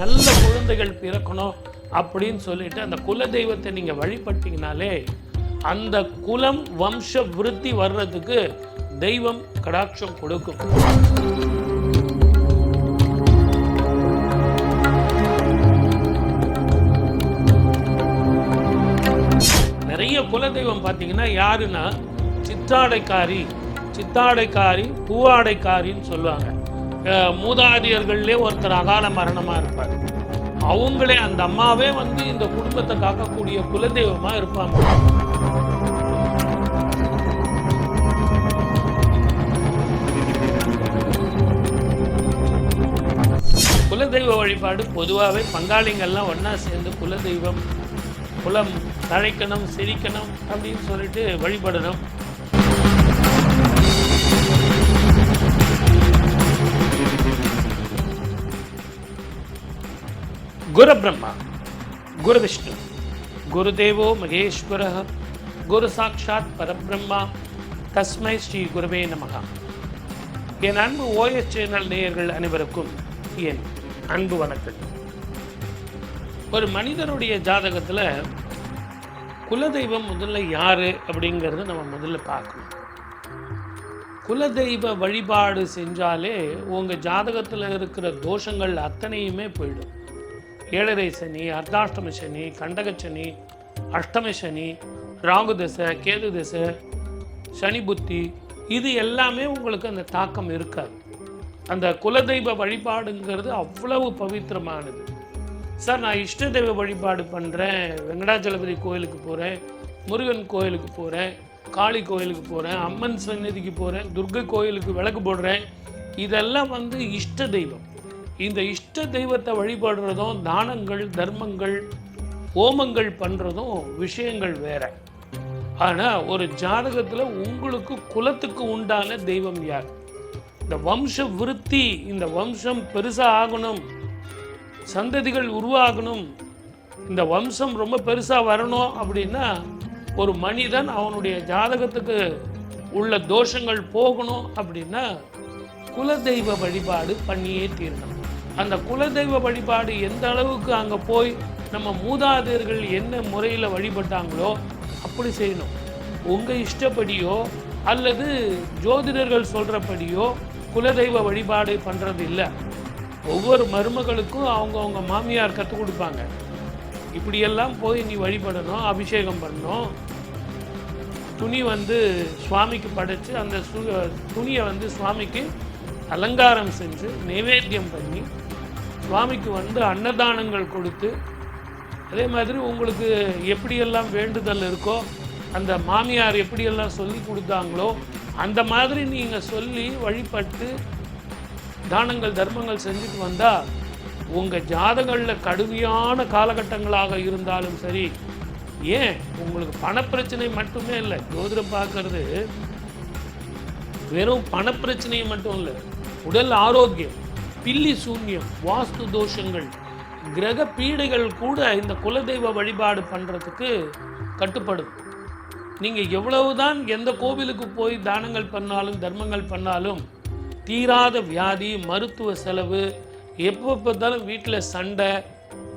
நல்ல குழந்தைகள் பிறக்கணும் அப்படின்னு சொல்லிட்டு அந்த குல தெய்வத்தை நீங்க வழிபட்டீங்கனாலே அந்த குலம் வம்ச விருத்தி வர்றதுக்கு தெய்வம் கடாட்சம் கொடுக்கும். நிறைய குலதெய்வம் பார்த்தீங்கன்னா யாருன்னா சித்தாடைக்காரி சித்தாடைக்காரி பூவாடைக்காரின்னு சொல்லுவாங்க. மூதாதையர்கள்லேயே ஒருத்தர் அகால மரணமாக இருப்பார். அவங்களே அந்த அம்மாவே வந்து இந்த குடும்பத்தை காக்கக்கூடிய குலதெய்வமாக இருப்பாங்க. குலதெய்வ வழிபாடு பொதுவாகவே பங்காளிங்கள்லாம் ஒன்றா சேர்ந்து குலதெய்வம் குலம் தழைக்கணும் சிரிக்கணும் அப்படின்னு சொல்லிட்டு வழிபடணும். குரு பிரம்மா குரு விஷ்ணு குருதேவோ மகேஸ்வர குரு சாட்சாத் பரபிரம்மா தஸ்மை ஸ்ரீ குருவே நமகா என் அன்பு ஓஎஸ் சேனல் நேயர்கள் அனைவருக்கும் என் அன்பு வணக்கம் ஒரு மனிதனுடைய ஜாதகத்தில் குலதெய்வம் முதல்ல யார் அப்படிங்கிறத நம்ம முதல்ல பார்க்கணும். குலதெய்வ வழிபாடு செஞ்சாலே உங்கள் ஜாதகத்தில் இருக்கிற தோஷங்கள் அத்தனையுமே போயிடும். ஏழரை சனி அர்த்தாஷ்டம சனி கண்டக சனி அஷ்டம சனி ராகு தசை கேது தசை சனி புத்தி இது எல்லாமே உங்களுக்கு அந்த தாக்கம் இருக்காது. அந்த குலதெய்வ வழிபாடுங்கிறது அவ்வளவு பவித்திரமானது. சார் நான் இஷ்ட தெய்வ வழிபாடு பண்ணுறேன் வெங்கடாச்சலபதி கோயிலுக்கு போகிறேன் முருகன் கோயிலுக்கு போகிறேன் காளி கோயிலுக்கு போகிறேன் அம்மன் சந்நிதிக்கு போகிறேன் துர்கை கோயிலுக்கு விளக்கு போடுறேன். இதெல்லாம் வந்து இஷ்ட தெய்வம். இந்த இஷ்ட தெய்வத்தை வழிபடுறதும் தானங்கள் தர்மங்கள் ஹோமங்கள் பண்ணுறதும் விஷயங்கள் வேற. ஆனால் ஒரு ஜாதகத்தில் உங்களுக்கு குலத்துக்கு உண்டான தெய்வம் யார்? இந்த வம்ச விருத்தி இந்த வம்சம் பெருசாக ஆகணும் சந்ததிகள் உருவாகணும் இந்த வம்சம் ரொம்ப பெருசாக வரணும் அப்படின்னா ஒரு மனிதன் அவனுடைய ஜாதகத்துக்கு உள்ள தோஷங்கள் போகணும் அப்படின்னா குலதெய்வ வழிபாடு பண்ணியே தீரணும். அந்த குலதெய்வ வழிபாடு எந்த அளவுக்கு அங்கே போய் நம்ம மூதாதையர்கள் என்ன முறையில் வழிபட்டாங்களோ அப்படி செய்யணும். உங்கள் இஷ்டப்படியோ அல்லது ஜோதிடர்கள் சொல்கிறபடியோ குலதெய்வ வழிபாடு பண்ணுறது இல்லை. ஒவ்வொரு மருமகளுக்கும் அவங்கவுங்க மாமியார் கற்றுக் கொடுப்பாங்க. இப்படியெல்லாம் போய் நீ வழிபடணும் அபிஷேகம் பண்ணணும். துணி வந்து சுவாமிக்கு படைத்து அந்த சு துணியை வந்து சுவாமிக்கு அலங்காரம் செஞ்சு நைவேத்தியம் பண்ணி சுவாமிக்கு வந்து அன்னதானங்கள் கொடுத்து அதே மாதிரி உங்களுக்கு எப்படியெல்லாம் வேண்டுதல் இருக்கோ அந்த மாமியார் எப்படியெல்லாம் சொல்லி கொடுத்தாங்களோ அந்த மாதிரி நீங்கள் சொல்லி வழிபட்டு தானங்கள் தர்மங்கள் செஞ்சுட்டு வந்தால் உங்கள் ஜாதகங்களில் கடுமையான காலகட்டங்களாக இருந்தாலும் சரி ஏன்? உங்களுக்கு பணப்பிரச்சனை மட்டுமே இல்லை. ஜோதிடம் பார்க்கறது வெறும் பணப்பிரச்சனையை மட்டும் இல்லை உடல் ஆரோக்கியம். பில்லி சூன்யம் வாஸ்து தோஷங்கள் கிரக பீடைகள் கூட இந்த குலதெய்வ வழிபாடு பண்ணுறதுக்கு கட்டுப்படும். நீங்கள் எவ்வளவுதான் எந்த கோவிலுக்கு போய் தானங்கள் பண்ணாலும் தர்மங்கள் பண்ணாலும் தீராத வியாதி மருத்துவ செலவு எப்போ பார்த்தாலும் வீட்டில் சண்டை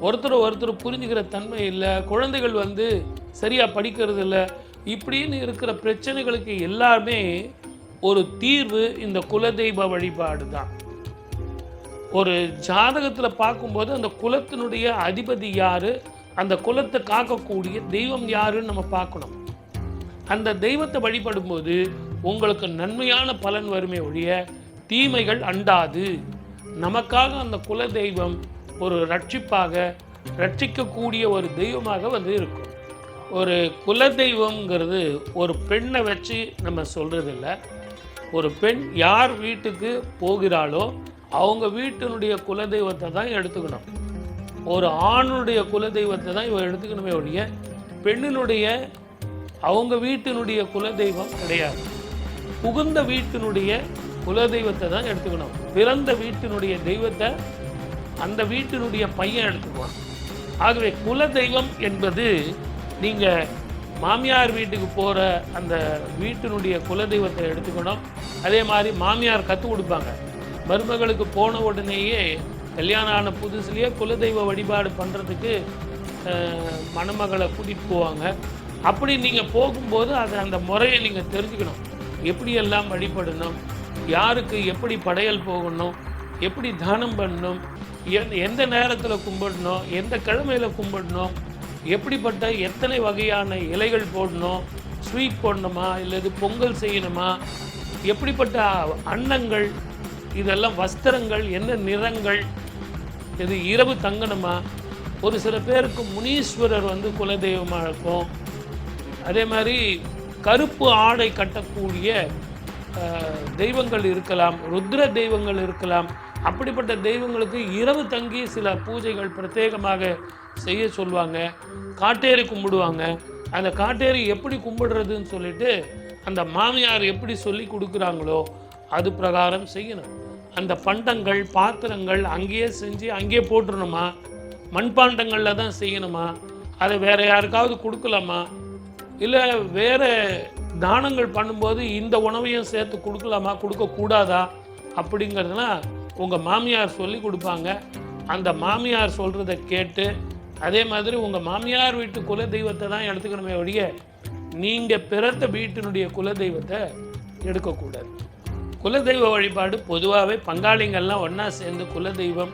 ஒருத்தர் ஒருத்தர் புரிஞ்சுக்கிற தன்மை இல்லை குழந்தைகள் வந்து சரியாக படிக்கிறது இல்லை இப்படின்னு இருக்கிற பிரச்சனைகளுக்கு எல்லாமே ஒரு தீர்வு இந்த குலதெய்வ வழிபாடு தான் ஒரு ஜாதகத்தில் பார்க்கும்போது அந்த குலத்தினுடைய அதிபதி யார்? அந்த குலத்தை காக்கக்கூடிய தெய்வம் யாருன்னு நம்ம பார்க்கணும். அந்த தெய்வத்தை வழிபடும்போது உங்களுக்கு நன்மையான பலன் வருமே ஒழிய தீமைகள் அண்டாது. நமக்காக அந்த குல தெய்வம் ஒரு ரட்சிப்பாக ரட்சிக்கக்கூடிய ஒரு தெய்வமாக வந்து இருக்கும். ஒரு குல தெய்வம்ங்கிறது ஒரு பெண்ணை வச்சு நம்ம சொல்கிறதில்ல ஒரு பெண் யார் வீட்டுக்கு போகிறாளோ அவங்க வீட்டினுடைய குலதெய்வத்தை தான் எடுத்துக்கணும். ஒரு ஆணுடைய குலதெய்வத்தை தான் இவன் எடுத்துக்கணுமே ஒழிய பெண்ணினுடைய அவங்க வீட்டினுடைய குலதெய்வம் கிடையாது. புகுந்த வீட்டினுடைய குலதெய்வத்தை தான் எடுத்துக்கணும். பிறந்த வீட்டினுடைய தெய்வத்தை அந்த வீட்டினுடைய பையன் எடுத்துக்குவான். ஆகவே குலதெய்வம் என்பது நீங்கள் மாமியார் வீட்டுக்கு போகிற அந்த வீட்டினுடைய குலதெய்வத்தை எடுத்துக்கணும். அதே மாதிரி மாமியார் கற்றுக் கொடுப்பாங்க. மருமகளுக்கு போன உடனேயே கல்யாணம் ஆன புதுசுலேயே குலதெய்வ வழிபாடு பண்ணுறதுக்கு மணமகளை கூட்டிகிட்டு போவாங்க. அப்படி நீங்கள் போகும்போது அது அந்த முறையை நீங்கள் தெரிஞ்சுக்கணும். எப்படியெல்லாம் வழிபடணும் யாருக்கு எப்படி படையல் போகணும் எப்படி தானம் பண்ணணும் எந்த எந்த நேரத்தில் கும்பிடணும் எந்த கிழமையில் கும்பிடணும் எப்படிப்பட்ட எத்தனை வகையான இலைகள் போடணும் ஸ்வீட் போடணுமா இல்லது பொங்கல் செய்யணுமா எப்படிப்பட்ட அன்னங்கள் இதெல்லாம் வஸ்திரங்கள் என்ன நிறங்கள்? இது இரவு தங்கணுமா? ஒரு சில பேருக்கு முனீஸ்வரர் வந்து குலதெய்வமாக இருக்கும். அதே மாதிரி கருப்பு ஆடை கட்டக்கூடிய தெய்வங்கள் இருக்கலாம் ருத்ர தெய்வங்கள் இருக்கலாம். அப்படிப்பட்ட தெய்வங்களுக்கு இரவு தங்கி சில பூஜைகள் பிரத்யேகமாக செய்ய சொல்லுவாங்க. காட்டேரி கும்பிடுவாங்க. அந்த காட்டேரி எப்படி கும்பிடுறதுன்னு சொல்லிட்டு அந்த மாமியார் எப்படி சொல்லி கொடுக்குறாங்களோ அது பிரகாரம் செய்யணும். அந்த பண்டங்கள் பாத்திரங்கள் அங்கேயே செஞ்சு அங்கேயே போட்டுருணுமா மண்பாண்டங்களில் தான் செய்யணுமா? அதை வேற யாருக்காவது கொடுக்கலாமா? இல்லை வேறு தானங்கள் பண்ணும்போது இந்த உணவையும் சேர்த்து கொடுக்கலாமா? கொடுக்கக்கூடாதா அப்படிங்கிறதுலாம் உங்கள் மாமியார் சொல்லி கொடுப்பாங்க. அந்த மாமியார் சொல்கிறத கேட்டு அதே மாதிரி உங்கள் மாமியார் வீட்டு குல தெய்வத்தை தான் எடுத்துக்கணுமே ஒழிய நீங்கள் பிறந்த வீட்டினுடைய குல தெய்வத்தை எடுக்கக்கூடாது குலதெய்வ வழிபாடு பொதுவாகவே பங்காளிங்கள்லாம் ஒன்றா சேர்ந்து குலதெய்வம்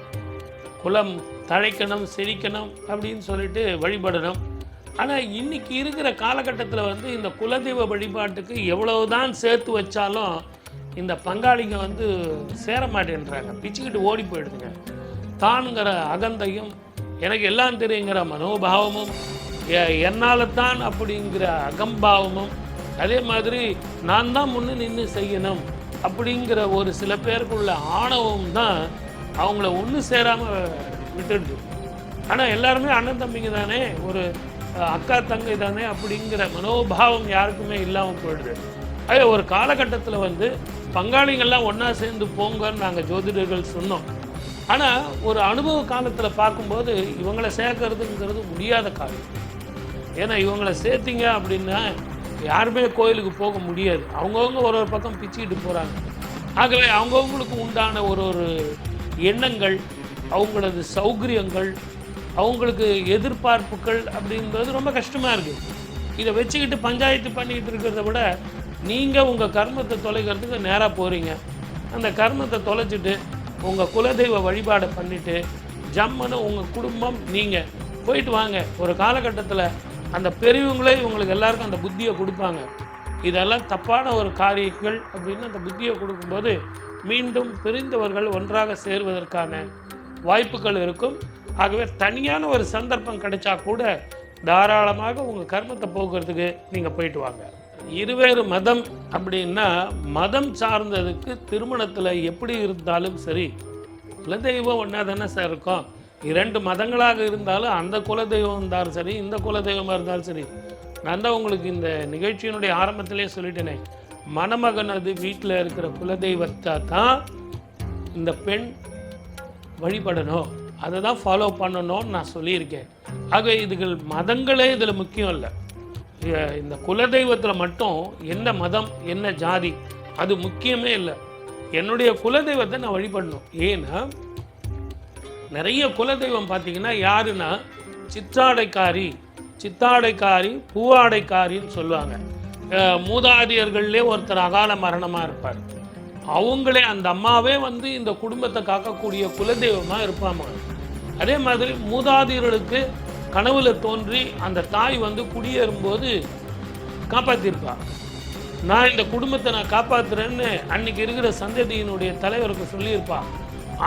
குலம் தழைக்கணும் சிரிக்கணும் அப்படின்னு சொல்லிட்டு வழிபடணும். ஆனால் இன்றைக்கி இருக்கிற காலகட்டத்தில் வந்து இந்த குலதெய்வ வழிபாட்டுக்கு எவ்வளவுதான் சேர்த்து வச்சாலும் இந்த பங்காளிங்க வந்து சேர மாட்டேன்றாங்க பிச்சுக்கிட்டு ஓடி போயிடுதுங்க. தானுங்கிற அகந்தையும் எனக்கு எல்லாம் தெரியுங்கிற மனோபாவமும் எ- தான் அப்படிங்கிற அகம்பாவமும் அதே மாதிரி நான் தான் முன்னே நின்று செய்யணும். அப்படிங்கிற ஒரு சில பேருக்குள்ள ஆணவம் தான் அவங்கள ஒன்று சேராமல் விட்டுடுது. ஆனால் எல்லாருமே அண்ணன் தம்பிங்க தானே ஒரு அக்கா தங்கை தானே அப்படிங்கிற மனோபாவம் யாருக்குமே இல்லாமல் போயிடுது. அதே ஒரு காலகட்டத்தில் வந்து பங்காளிங்கள்லாம் ஒன்றா சேர்ந்து போங்கன்னு நாங்கள் ஜோதிடர்கள் சொன்னோம். ஆனால் ஒரு அனுபவ காலத்தில் பார்க்கும்போது இவங்களை சேர்க்கறதுங்கிறது முடியாத காலம் ஏன்னா இவங்களை சேர்த்தீங்க அப்படின்னா யாருமே கோயிலுக்கு போக முடியாது. அவங்கவுங்க ஒரு ஒரு பக்கம் பிச்சுக்கிட்டு போகிறாங்க ஆகவே அவங்கவுங்களுக்கு உண்டான ஒரு ஒரு எண்ணங்கள் அவங்களது சௌகரியங்கள் அவங்களுக்கு எதிர்பார்ப்புகள் அப்படிங்கிறது ரொம்ப கஷ்டமாக இருக்குது இதை வச்சுக்கிட்டு பஞ்சாயத்து பண்ணிக்கிட்டு இருக்கிறத விட நீங்கள் உங்கள் கர்மத்தை தொலைக்கிறதுக்கு நேராக போகிறீங்க அந்த கர்மத்தை தொலைச்சிட்டு உங்கள் குலதெய்வ வழிபாடை பண்ணிவிட்டு ஜம்முன்னு உங்கள் குடும்பம் நீங்கள் போயிட்டு வாங்க. ஒரு காலகட்டத்தில் அந்த பெரியவங்களே இவங்களுக்கு எல்லாருக்கும் அந்த புத்தியை கொடுப்பாங்க. இதெல்லாம் தப்பான ஒரு காரியங்கள் அப்படின்னு அந்த புத்தியை கொடுக்கும்போது மீண்டும் பிரிந்தவர்கள் ஒன்றாக சேர்வதற்கான வாய்ப்புகள் இருக்கும். ஆகவே தனியான ஒரு சந்தர்ப்பம் கிடைச்சா கூட தாராளமாக உங்கள் கர்மத்தை போக்குறதுக்கு நீங்கள் போயிட்டு வாங்க. இருவேறு மதம் அப்படின்னா மதம் சார்ந்ததுக்கு திருமணத்தில் எப்படி இருந்தாலும் சரி குலதெய்வம் ஒன்றா தானே சார் இருக்கும். இரண்டு மதங்களாக இருந்தாலும் அந்த குலதெய்வம் இருந்தாலும் சரி இந்த குலதெய்வமாக இருந்தாலும் சரி நான் தான் உங்களுக்கு இந்த நிகழ்ச்சியினுடைய ஆரம்பத்திலே சொல்லிட்டேனே. மணமகனது வீட்டில் இருக்கிற குலதெய்வத்தை தான் இந்த பெண் வழிபடணும். அதை தான் ஃபாலோ பண்ணணும்னு நான் சொல்லியிருக்கேன். ஆக இதுகள் மதங்களே இதில் முக்கியம் இல்லை. இந்த குலதெய்வத்தில் மட்டும் என்ன மதம் என்ன ஜாதி அது முக்கியமே இல்லை. என்னுடைய குலதெய்வத்தை நான் வழிபடணும். ஏன்னா நிறைய குலதெய்வம் பார்த்தீங்கன்னா யாருன்னா சித்தாடைக்காரி சித்தாடைக்காரி பூவாடைக்காரின்னு சொல்லுவாங்க. மூதாதியர்கள்லே ஒருத்தர் அகால மரணமாக இருப்பார். அவங்களே அந்த அம்மாவே வந்து இந்த குடும்பத்தை காக்கக்கூடிய குலதெய்வமாக இருப்பாங்க. அதே மாதிரி மூதாதியர்களுக்கு கனவுல தோன்றி அந்த தாய் வந்து குடியேறும்போது காப்பாற்றிருப்பா நான் இந்த குடும்பத்தை நான் காப்பாத்துறேன்னு அன்னைக்கு இருக்கிற சந்ததியினுடைய தலைவருக்கு சொல்லியிருப்பா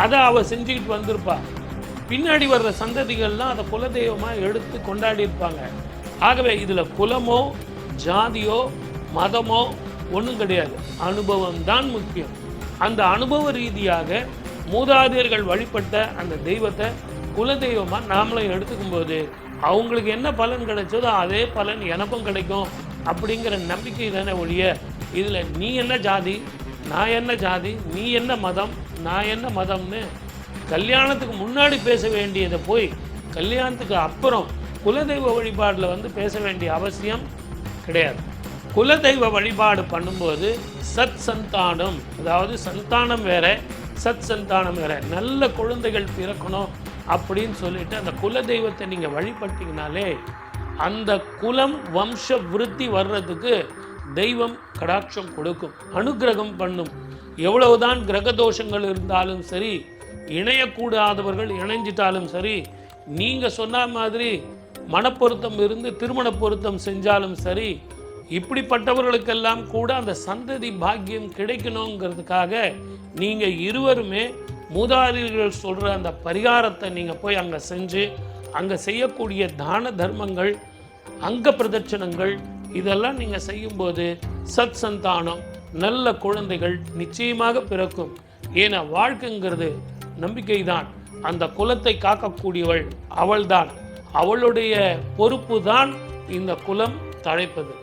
அதை அவள் செஞ்சுக்கிட்டு வந்திருப்பா. பின்னாடி வர்ற சந்ததிகள்லாம் அதை குலதெய்வமாக எடுத்து கொண்டாடி இருப்பாங்க ஆகவே இதில் குலமோ ஜாதியோ மதமோ ஒன்றும் கிடையாது. அனுபவம் தான் முக்கியம். அந்த அனுபவ ரீதியாக மூதாதையர்கள் வழிபட்ட அந்த தெய்வத்தை குலதெய்வமாக நாமளும் எடுத்துக்கும் போது அவங்களுக்கு என்ன பலன் கிடைச்சதோ அதே பலன் எனக்கும் கிடைக்கும் அப்படிங்கிற நம்பிக்கை தானே ஒழிய இதில் நீ என்ன ஜாதி நான் என்ன ஜாதி நீ என்ன மதம் நான் என்ன மதம்னு? கல்யாணத்துக்கு முன்னாடி பேச வேண்டியதை போய் கல்யாணத்துக்கு அப்புறம் குலதெய்வ வழிபாடில் வந்து பேச வேண்டிய அவசியம் கிடையாது. குலதெய்வ வழிபாடு பண்ணும்போது சத் சந்தானம் அதாவது சந்தானம் வேற சத் சந்தானம் வேற. நல்ல குழந்தைகள் பிறக்கணும் அப்படின்னு சொல்லிட்டு அந்த குலதெய்வத்தை நீங்கள் வழிபட்டீங்கனாலே அந்த குலம் வம்ச விருத்தி வர்றதுக்கு தெய்வம் கடாட்சம் கொடுக்கும் அனுக்கிரகம் பண்ணும். எவ்வளவுதான் கிரக தோஷங்கள் இருந்தாலும் சரி இணையக்கூடாதவர்கள் இணைஞ்சிட்டாலும் சரி நீங்கள் சொன்ன மாதிரி மனப்பொருத்தம் இருந்து திருமண பொருத்தம் செஞ்சாலும் சரி இப்படிப்பட்டவர்களுக்கெல்லாம் கூட அந்த சந்ததி பாக்கியம் கிடைக்கணுங்கிறதுக்காக நீங்கள் இருவருமே மூதாதிரிகள் சொல்கிற அந்த பரிகாரத்தை நீங்கள் போய் அங்கே செஞ்சு அங்கே செய்யக்கூடிய தான தர்மங்கள் அங்க பிரதட்சணங்கள் இதெல்லாம் நீங்கள் செய்யும்போது சத் சந்தானம் நல்ல குழந்தைகள் நிச்சயமாக பிறக்கும். ஏன்னா வாழ்க்கைங்கிறது நம்பிக்கைதான். அந்த குலத்தை காக்கக்கூடியவள் அவள்தான். அவளுடைய பொறுப்பு தான் இந்த குலம் தழைப்பது.